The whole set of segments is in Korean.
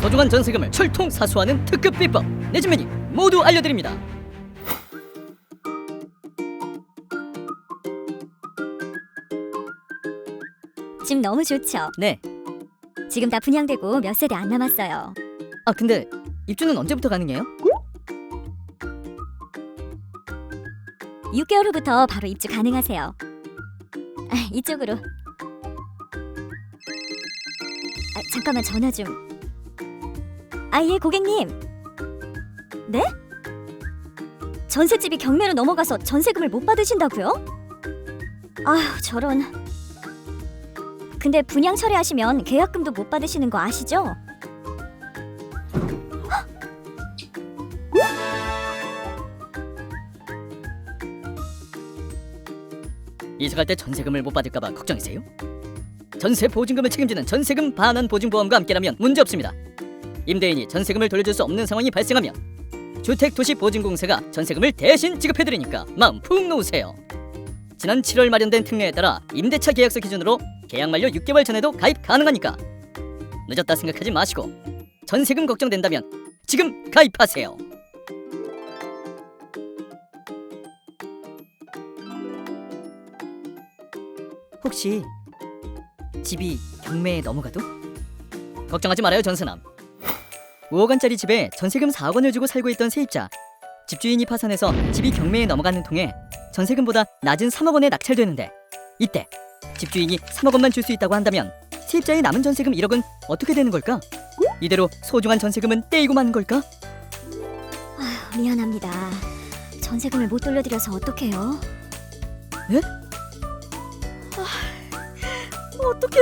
소중한 전세금을 철통 사수하는 특급 비법 내집매니 모두 알려드립니다. 집 너무 좋죠. 네. 지금 다 분양되고 몇 세대 안 남았어요. 아 근데 입주는 언제부터 가능해요? 6개월 후부터 바로 입주 가능하세요. 아, 이쪽으로. 아, 잠깐만 전화 좀. 아, 예, 고객님. 네? 전셋집이 경매로 넘어가서 전세금을 못 받으신다고요? 아휴, 저런. 근데 분양 철회하시면 계약금도 못 받으시는 거 아시죠? 이사 갈 때 전세금을 못 받을까봐 걱정이세요? 전세 보증금을 책임지는 전세금 반환 보증보험과 함께라면 문제 없습니다. 임대인이 전세금을 돌려줄 수 없는 상황이 발생하면 주택도시보증공사가 전세금을 대신 지급해드리니까 마음 푹 놓으세요. 지난 7월 마련된 특례에 따라 임대차 계약서 기준으로 계약 만료 6개월 전에도 가입 가능하니까 늦었다 생각하지 마시고 전세금 걱정된다면 지금 가입하세요. 혹시 집이 경매에 넘어가도 걱정하지 말아요 전세남 5억 원짜리 집에 전세금 4억 원을 주고 살고 있던 세입자 집주인이 파산해서 집이 경매에 넘어가는 통에 전세금보다 낮은 3억 원에 낙찰되는데 이때 집주인이 3억 원만 줄 수 있다고 한다면 세입자의 남은 전세금 1억은 어떻게 되는 걸까? 이대로 소중한 전세금은 떼이고 마는 걸까? 미안합니다. 전세금을 못 돌려드려서 어떡해요? 어떡해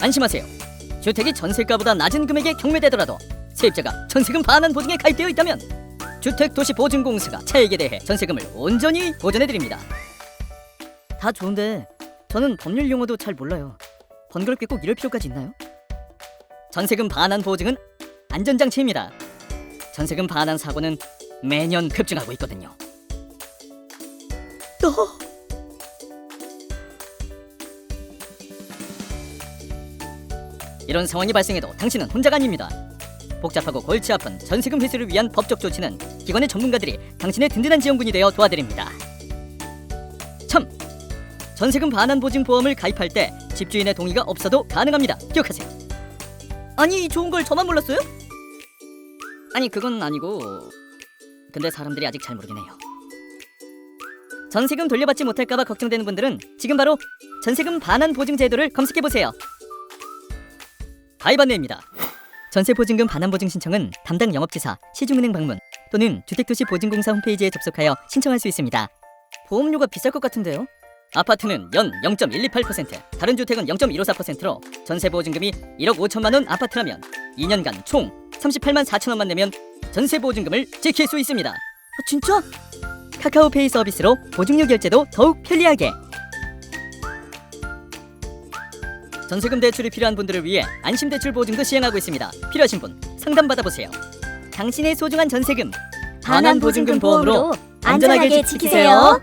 안심하세요 주택이 전세가보다 낮은 금액에 경매되더라도 세입자가 전세금 반환 보증에 가입되어 있다면 주택도시보증공사가 차액에 대해 전세금을 온전히 보전해드립니다. 다 좋은데 저는 법률 용어도 잘 몰라요. 번거롭게 꼭 이럴 필요까지 있나요? 전세금 반환 보증은 안전장치입니다. 전세금 반환 사고는 매년 급증하고 있거든요. 너 이런 상황이 발생해도 당신은 혼자가 아닙니다. 복잡하고 골치 아픈 전세금 회수를 위한 법적 조치는 기관의 전문가들이 당신의 든든한 지원군이 되어 도와드립니다. 참! 전세금 반환 보증 보험을 가입할 때 집주인의 동의가 없어도 가능합니다. 기억하세요. 아니 좋은 걸 저만 몰랐어요? 아니 그건 아니고 근데 사람들이 아직 잘 모르긴 해요. 전세금 돌려받지 못할까봐 걱정되는 분들은 지금 바로 전세금 반환 보증 제도를 검색해 보세요. 가입 안내입니다. 전세 보증금 반환 보증 신청은 담당 영업지사, 시중은행 방문 또는 주택도시보증공사 홈페이지에 접속하여 신청할 수 있습니다. 보험료가 비쌀 것 같은데요? 아파트는 연 0.128%, 다른 주택은 0.154%로 전세 보증금이 1억 5천만 원 아파트라면 2년간 총 38만 4천 원만 내면 전세 보증금을 지킬 수 있습니다. 아, 진짜? 카카오페이 서비스로 보증료 결제도 더욱 편리하게 전세금 대출이 필요한 분들을 위해 안심 대출 보증도 시행하고 있습니다. 필요하신 분 상담 받아보세요. 당신의 소중한 전세금 반환 보증금 보험으로 안전하게 지키세요.